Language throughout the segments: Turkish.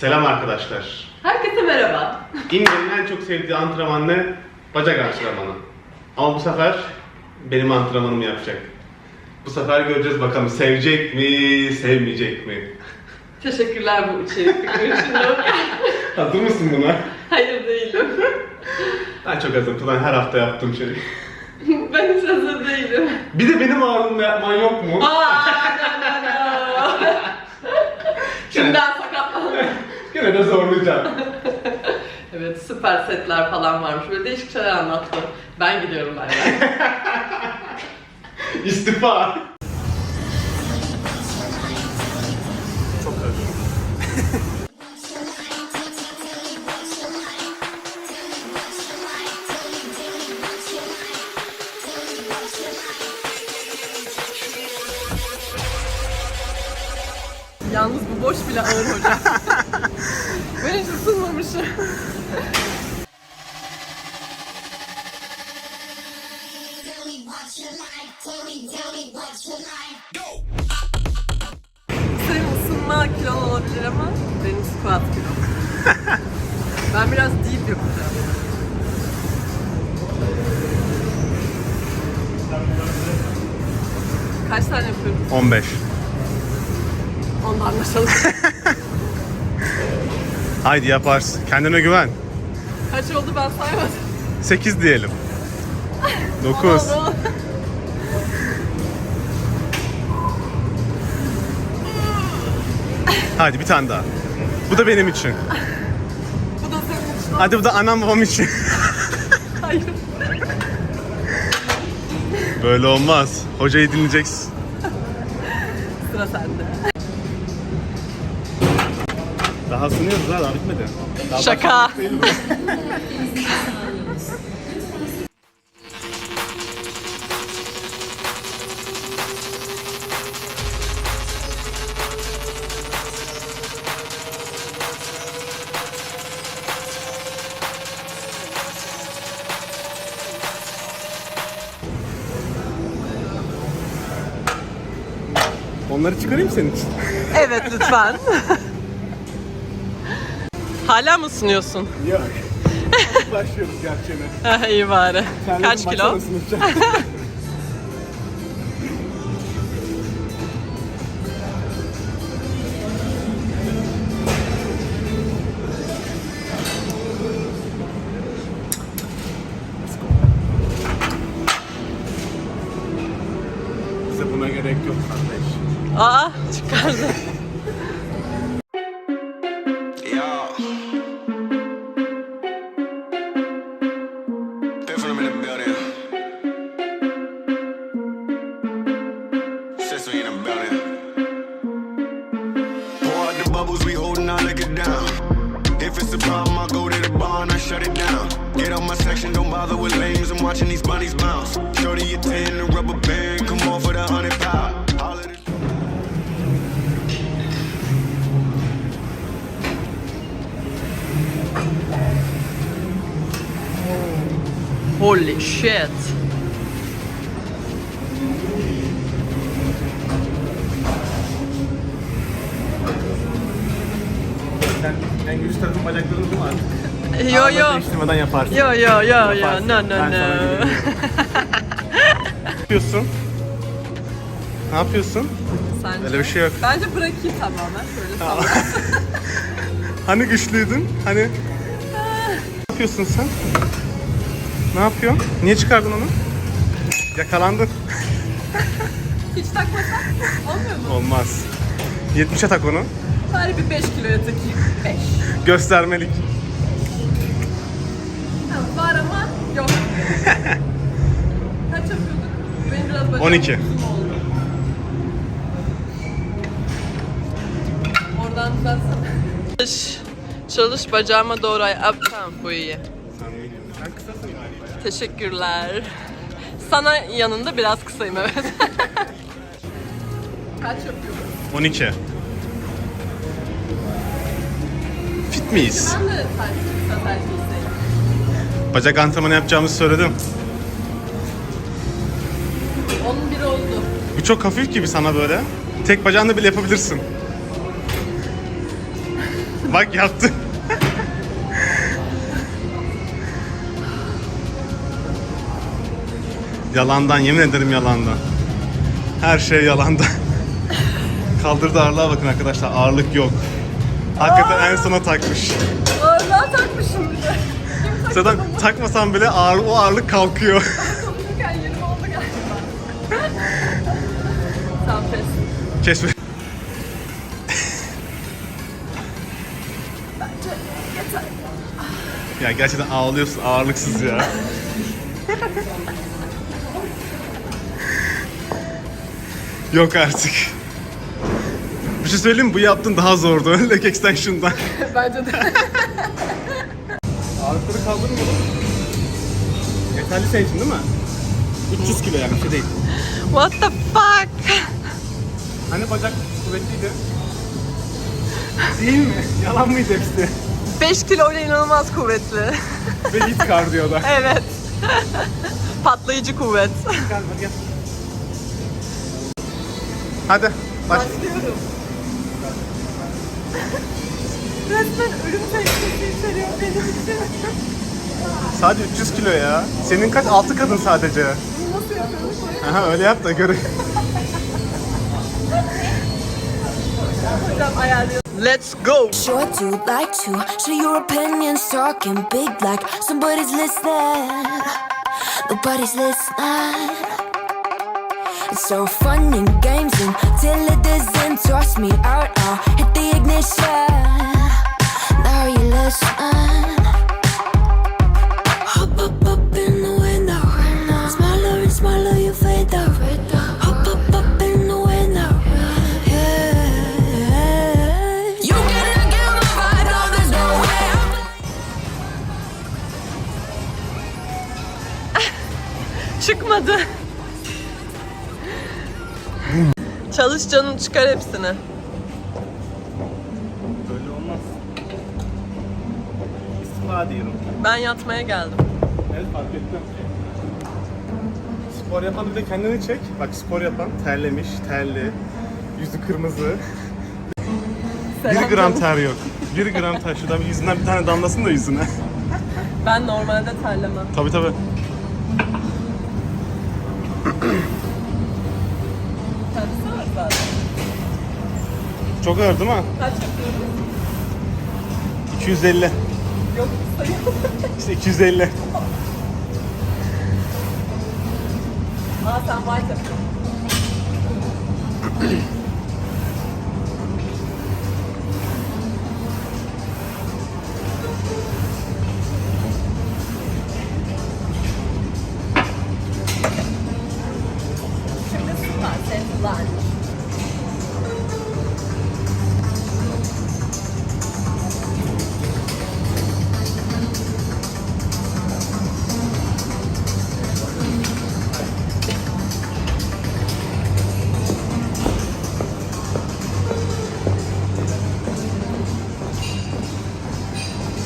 Selam arkadaşlar. Herkese merhaba. İndi'nin en çok sevdiği antrenman ne? Bacak antrenmanı. Ama bu sefer benim antrenmanımı yapacak. Bu sefer göreceğiz bakalım sevecek mi, sevmeyecek mi? Teşekkürler bu içerik için. Hazır mısın buna? Hayır değilim. Ben çok hazırım. Ben her hafta yaptığım şey. Ben hiç hazır değilim. Bir de benim ağrımla yapman yok mu? Aa, no, no, no. Şimdiden. De zorlayacağım. Evet süper setler falan varmış. Böyle değişik şeyler anlattı. Ben gidiyorum ben. İstifa. Çok karışık. Yalnız bu boş bile ağır hocam. ben hiç ısınmamışım. Senin ısınma kilon olabilir ama benim squat kilom. ben biraz deep yapacağım. Kaç tane yapıyoruz? 15. Ondan anlaşalım. Haydi yaparsın. Kendine güven. Kaç oldu ben saymadım. 8 diyelim. 9. Aman, aman. Hadi bir tane daha. Bu da benim için. Bu da senin için. Hadi bu da anam babam için. Hayır. Böyle olmaz. Hocayı dinleyeceksin. Sıra sende. Daha sunuyoruz ha daha bitmedi. Daha Şaka. Onları çıkarayım senin için. Evet lütfen. Hala mı ısınıyorsun? Yok. Başlıyoruz gerçeğine. Ha, İyi bari. Kaç kilo? Bize buna gerek yok kardeş. Aa çıkardı. If it's a problem, I'll go to the bar and I shut it down. Get on my section, don't bother with lames. I'm watching these bunnies bounce. Shorty, your 10, the rubber band. Come on for the 100 pound. Holy shit. Sen en güçlü tarafın bacakların değil mi artık? Yo Ağırlık yo. değiştirmeden yaparsın. Yo yo yo yo. Yaparsın. No no Ben no. Ne yapıyorsun? Ne yapıyorsun? Sence? Öyle bir şey yok. Bence bırakayım tamamen. Şöyle sallayayım. Hani güçlüydün? Hani ne yapıyorsun sen? Ne yapıyorsun? Niye çıkardın onu? Yakalandın. Hiç takmasak olmuyor mu? Olmaz. 70'e tak onu. Bari bir 5 kiloya takayım. 5. Göstermelik. Var ama yok. Kaç yapıyorduk? Benim biraz bacağım 12. uzun oldu. Oradan düzeltsene. Çalış. Çalış bacağıma doğru ay. Up, tamam bu iyi. Teşekkürler. Sana yanında biraz kısayım evet. Kaç yapıyoruz? 12. Fit miyiz? Bacak antrenmanı yapacağımızı söyledim. Onun biri oldu. Bu çok hafif gibi sana böyle. Tek bacağında bile yapabilirsin. Bak yaptı. yalandan yemin ederim yalandan. Her şey yalandan. Kaldırdı ağırlığa bakın arkadaşlar ağırlık yok. Hakikaten en sona takmış. Ağırlığa takmışım bir de. Zaten takmasam bile ağır, o ağırlık kalkıyor. Konuşurken yerim oldu galiba. Sen pes. Keşfe. ya gerçekten ağlıyorsun ağırlıksız ya. Yok artık. Bir şey söyleyeyim mi? Bu yaptığın daha zordu. Leg extension'dan. Bence de. Ağırlıkları kaldırmayalım. Yeterli senin için değil mi? 300 kilo yani bir şey değil. What the fuck? Hani bacak kuvvetliydi? Değil mi? Yalan mıydı hepsi? 5 kilo ile inanılmaz kuvvetli. Ve hit kardiyoda. evet. Patlayıcı kuvvet. Gel hadi gel. Hadi baş. Başlıyorum. Resmen ölüm tehlikesi içeriyor benim için. Sadece 300 kilo ya. Senin kaç? 6 kadın sadece. Bunu nasıl yapıyormuş? Aha öyle yap da görün. Hocam ayarlıyorum. Let's go. Sure do like to share your opinions, talking big like somebody's listening. Nobody's listening. It's so fun and games until it doesn't toss me out. I'll hit the ignition. Now you listen. Hop up up in the window. Smaller and smaller you fade out. Hop up up in the window. You get my vibe, no, there's no way Çıkmadı. Çalış canım çıkar hepsini. Böyle olmaz. İstifa diyorum. Ben yatmaya geldim. Evet fark ettim. Spor yapan bir de kendini çek. Bak spor yapan terlemiş, terli, yüzü kırmızı. Selam Bir gram ter yok. Bir gram ter. Şuradan bir yüzünden bir tane damlasın da yüzüne. Ben normalde terlemem. tabii tabii. Çok ağır değil mi? Kaç yapıyoruz? 250. Yok sayın. İşte 250. Aa sen white yapıyorsun.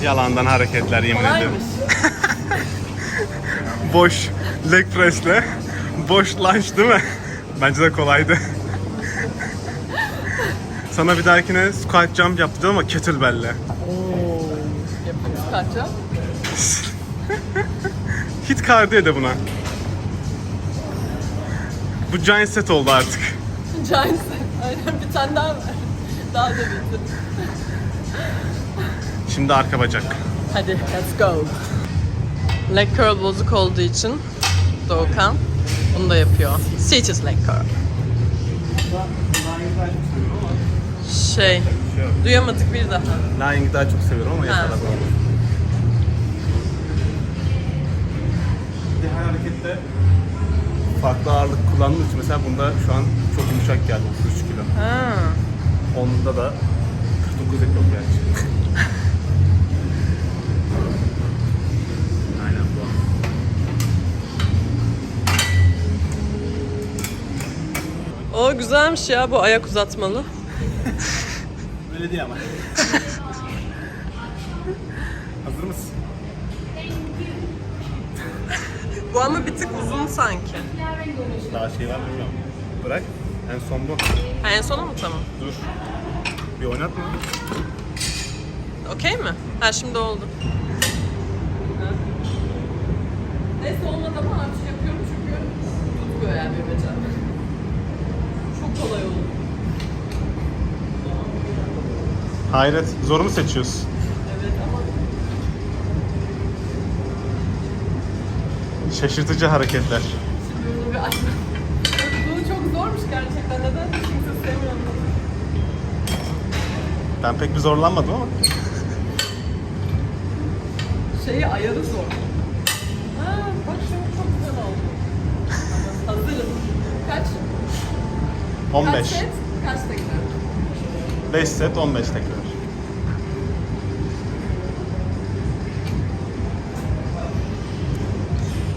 Yalandan hareketler yemin. Kolaymış. Boş leg press'le boş lunge değil mi? Bence de kolaydı. Sana bir dahakine squat jump yaptıracağım ama kettlebell'le. Yapıyoruz kaça? Hit kardiyo de buna. Bu giant set oldu artık. Giants. Aynen bir tane daha var. Daha da bitti. Şimdi arka bacak. Hadi let's go. Leg curl bozuk olduğu için Doğukan bunu da yapıyor. Stitches leg curl. Şey, duyamadık bir daha. Lying'i daha çok seviyorum ama. Bir de her harekette farklı ağırlık kullandığım için mesela bunda şu an çok yumuşak geldi 33 kilo. Ha. Onda da 49 ekmek gerçi. O güzelmiş ya bu ayak uzatmalı. Öyle değil ama. Hazır mısın? Bu ama bir tık uzun sanki. Daha şey var mı bilmiyorum. Bırak. En son bu. Ha, en sona mı tamam? Dur. Bir oynatma. Okey mi? Ha şimdi oldu. Neyse olmadı ama artık yapıyorum çünkü tutmuyor yani bacağım. Kolay oldu. Hayret. Zoru mu seçiyorsun? Evet ama Şaşırtıcı hareketler. şimdi bunu bir açma. Bu çok zormuş gerçekten. Neden kimse sevmiyor? Ben pek bir zorlanmadım ama. Şeyi ayarı zor. Ha, bak şimdi çok güzel oldu. Hazırım. Kaç? Kaç 15. set? Kaç tekrar? 5 set 15 tekrar.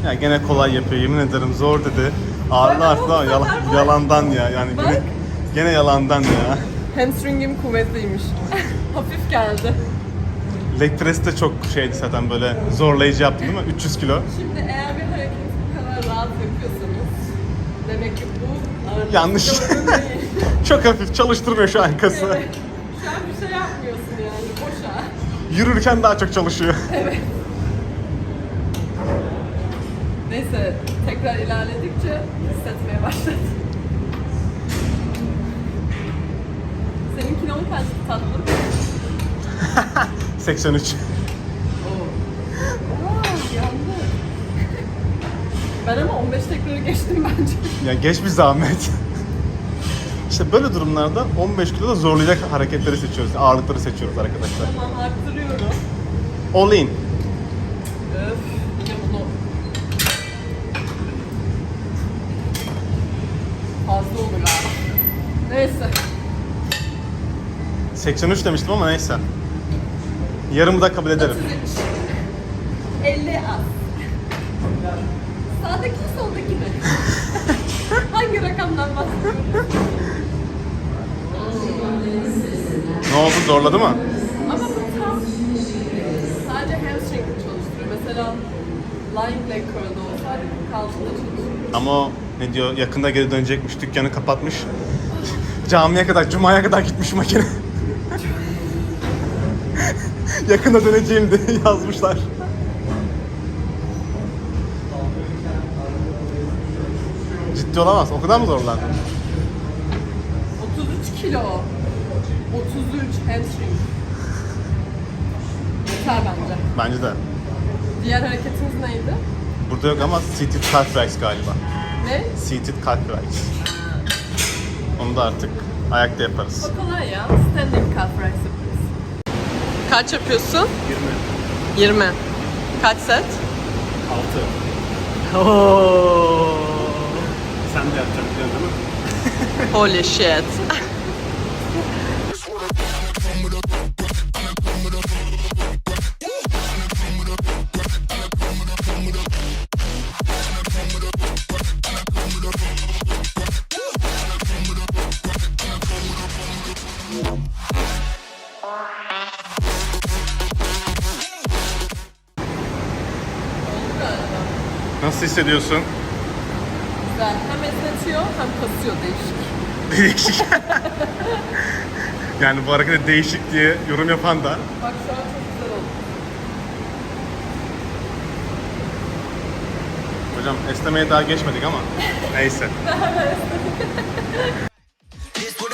Ya gene kolay yapıyor yemin ederim zor dedi. Ağırlı ama bu yala- yalandan ya yani Bak. gene, gene yalandan ya. Hamstringim kuvvetliymiş. Hafif geldi. Leg press de çok şeydi zaten böyle zorlayıcı yaptı değil mi? 300 kilo. Şimdi eğer bir hareketi bu kadar rahat yapıyorsanız demek ki bu ağırlık Yanlış. Çok hafif çalıştırmıyor şu an kası. Evet. Şu an bir şey yapmıyorsun yani boşa. Yürürken daha çok çalışıyor. Neyse tekrar ilerledikçe hissetmeye başladım. Senin kilon kaç tatlım? 83. Aa, yandı. Ben ama 15 tekrarı geçtim bence. Ya geç bir zahmet. İşte böyle durumlarda 15 kilo da zorlayacak hareketleri seçiyoruz. Ağırlıkları seçiyoruz arkadaşlar. Tamam arttırıyorum. All in. Öf, yine bunu fazla olur. Neyse. 83 demiştim ama neyse. Yarımı da kabul ederim. 33. 50 az. Sağdaki mi soldaki mi? Hangi rakamdan bahsediyoruz? Ne oldu zorladı mı? Ama bu tam sadece hamstring'i çalıştırıyor. Mesela lying leg curl'da olsaydı kalçada çalışıyor. Ama o ne diyor yakında geri dönecekmiş dükkanı kapatmış. Camiye kadar, cumaya kadar gitmiş makine. yakında döneceğim diye yazmışlar. Ciddi olamaz. O kadar mı zorlandın? 33 kilo. 33 hamstring. Yeter bence. Bence de. Diğer hareketimiz neydi? Burada yok ama seated calf raise galiba. Ne? Seated calf raise. Onu da artık ayakta yaparız. O kolay ya. Standing calf raise yapıyoruz. Kaç yapıyorsun? 20. 20. Kaç set? 6. Oo. Sen de yapacaksın biliyorsun değil mi? Holy shit. Nasıl hissediyorsun? Güzel. Hem esnetiyor hem kasıyor değişik. Değişik. yani bu harekete değişik diye yorum yapan da Bak şu an çok güzel oldu. hocam esnemeye daha geçmedik ama neyse. Look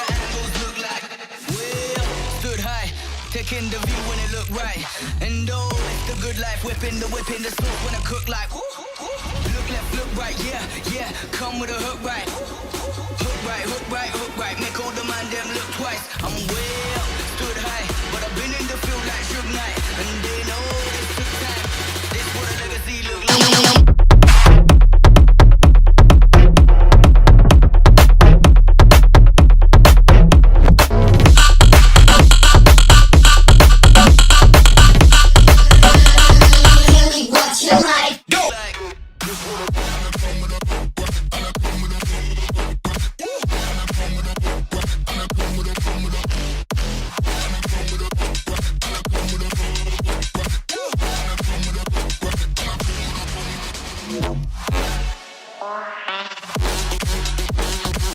taking the view when it looked right. And oh, it's the good life, whipping the whip in the sauce when I cook like. woo. Look left, look right, yeah, yeah. Come with a hook right. Hook right, hook right, hook right. Make all the man them look twice. I'm way